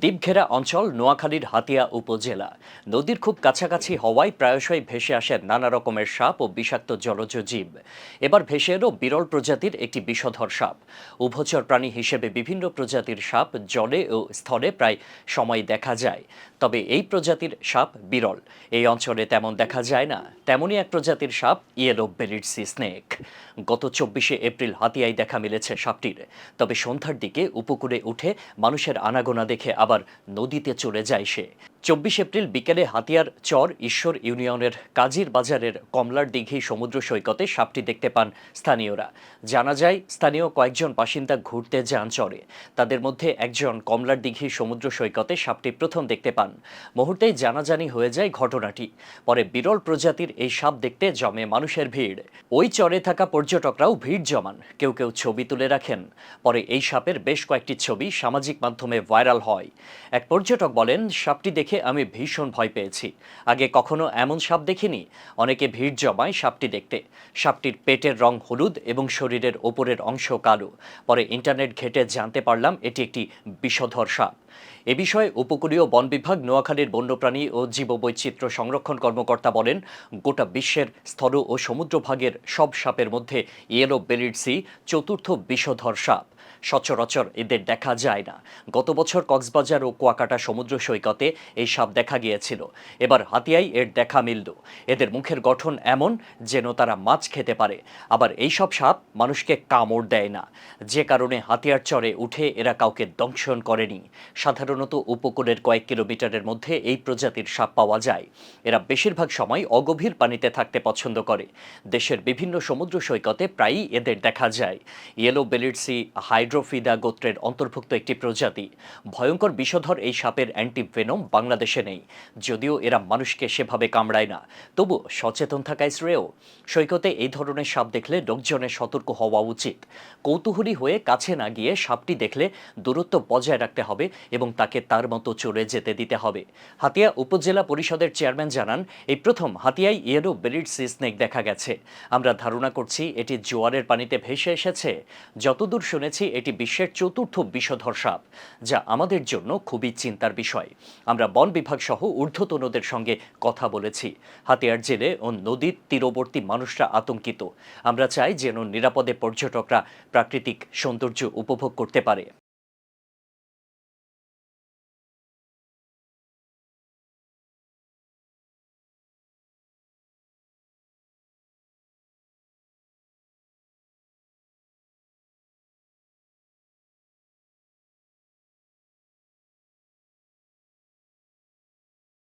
দ্বীপঘেরা অঞ্চল নোয়াখালীর হাতিয়া উপজেলা। নদীর খুব কাছাকাছি হওয়ায় প্রায়শই ভেসে আসে নানা রকমের সাপ ও বিষাক্ত জলজ জীব। এবার ভেসে এলো বিরল প্রজাতির একটি বিষধর সাপ। উভচর প্রাণী হিসেবে বিভিন্ন প্রজাতির সাপ জলে ও স্থলে প্রায় সময় দেখা যায়। তবে এই প্রজাতির সাপ বিরল। এই অঞ্চলে তেমন দেখা যায় না। তেমনই এক প্রজাতির সাপ ইয়েলো বেলিড সি স্নেক গত চব্বিশে এপ্রিল হাতিয়ায় দেখা মিলেছে সাপটির। তবে সন্ধ্যার দিকে উপকূলে উঠে মানুষের আনাগোনা দেখে আবার নদীতে চলে যায় সে। চব্বিশ এপ্রিল বিকেলে হাতিয়ার চর ঈশ্বর ইউনিয়নের কাজীর বাজারের কমলার দিঘি সমুদ্র সৈকতে সাপটি দেখতে পান স্থানীয়রা। জানা যায়, স্থানীয় কয়েকজন বাসিন্দা ঘুরতে যান চরে। তাদের মধ্যে একজন কমলার দিঘি সমুদ্র সৈকতে সাপটি প্রথম দেখতে পান। মুহূর্তেই জানাজানি হয়ে যায় ঘটনাটি। পরে বিরল প্রজাতির এই সাপ দেখতে জমে মানুষের ভিড়। ওই চরে থাকা পর্যটকরাও ভিড় জমান। কেউ কেউ ছবি তুলে রাখেন। পরে এই সাপের বেশ কয়েকটি ছবি সামাজিক মাধ্যমে ভাইরাল হয়। এক পর্যটক বলেন, সাপটি দেখে আমি ভীষণ ভয় পেয়েছি। আগে কখনো এমন সাপ দেখিনি। অনেকে ভিড় জমায় সাপটি দেখতে। সাপটির পেটের রং হলুদ এবং শরীরের ওপরের অংশ কালো। পরে ইন্টারনেট ঘেটে জানতে পারলাম এটি একটি বিষধর সাপ। এ বিষয়ে উপকূলীয় বন বিভাগ, নোয়াখালীর বন্যপ্রাণী ও জীববৈচিত্র্য সংরক্ষণ কর্মকর্তা বলেন, গোটা বিশ্বের স্থল ও সমুদ্রভাগের সব সাপের মধ্যে ইয়েলো বেলিড সি চতুর্থ বিষধর সাপ। সচরাচর এদের দেখা যায় না। গত বছর কক্সবাজার ও কুয়াকাটা সমুদ্র সৈকতে এই সাপ দেখা গিয়েছিল। এবার হাতিয়াই এর দেখা মিলল। এদের মুখের গঠন এমন যেন তারা মাছ খেতে পারে। আবার এই সব সাপ মানুষকে কামড় দেয় না। যে কারণে হাতিয়ার চরে উঠে এরা কাউকে দংশন করেনি। সাধারণত উপকূলের কয়েক কিলোমিটারের মধ্যে এই প্রজাতির সাপ পাওয়া যায়। এরা বেশিরভাগ সময় অগভীর পানিতে থাকতে পছন্দ করে। দেশের বিভিন্ন সমুদ্র সৈকতে প্রায়ই এদের দেখা যায়। ইয়েলো বেলিডসি হাইড্রোফিদা গোত্রের অন্তর্ভুক্ত একটি প্রজাতি। ভয়ঙ্কর বিষধর এই সাপের অ্যান্টিভেনম বাংলাদেশে নেই। যদিও এরা মানুষকে সেভাবে কামড়ায় না। তবু সচেতন থাকাই শ্রেয়। সৈকতে এই ধরনের সাপ দেখলে লোকজনের সতর্ক হওয়া উচিত। কৌতূহলী হয়ে কাছে না গিয়ে সাপটি দেখলে দূরত্ব বজায় রাখতে হবে এবং তাকে তার মতো চলে যেতে দিতে হবে। হাতিয়া উপজেলা পরিষদের চেয়ারম্যান জানান, এই প্রথম হাতিয়ায় ইয়েলো বেলিড সি স্নেক দেখা গেছে। আমরা ধারণা করছি এটি জোয়ারের পানিতে ভেসে এসেছে। যতদূর শুনেছি এটি বিশ্বের চতুর্থ বিষধর সাপ, যা আমাদের জন্য খুবই চিন্তার বিষয়। আমরা বন বিভাগ সহ ঊর্ধ্বতনদের সঙ্গে কথা বলেছি। হাতিয়ার জেলে ও নদীর তীরবর্তী মানুষরা আতঙ্কিত। আমরা চাই যেন নিরাপদে পর্যটকরা প্রাকৃতিক সৌন্দর্য উপভোগ করতে পারে।